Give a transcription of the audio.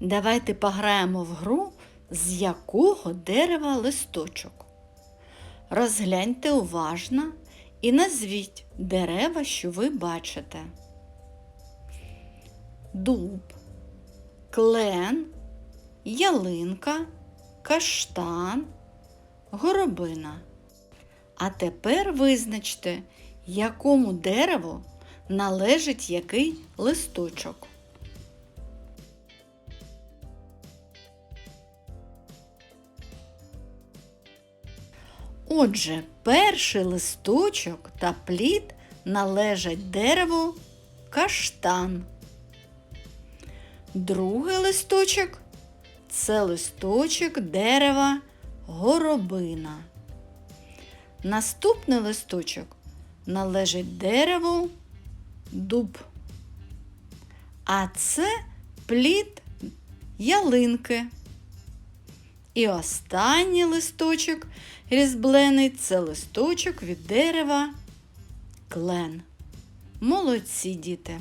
Давайте пограємо в гру, з якого дерева листочок. Розгляньте уважно і назвіть дерева, що ви бачите. Дуб, клен, ялинка, каштан, горобина. А тепер визначте, якому дереву належить який листочок. Отже, перший листочок та плід належать дереву каштан. Другий листочок це листочок дерева горобина. Наступний листочок належить дереву дуб. А це плід ялинки. І останній листочок різблений це листочок від дерева клен. Молодці діти!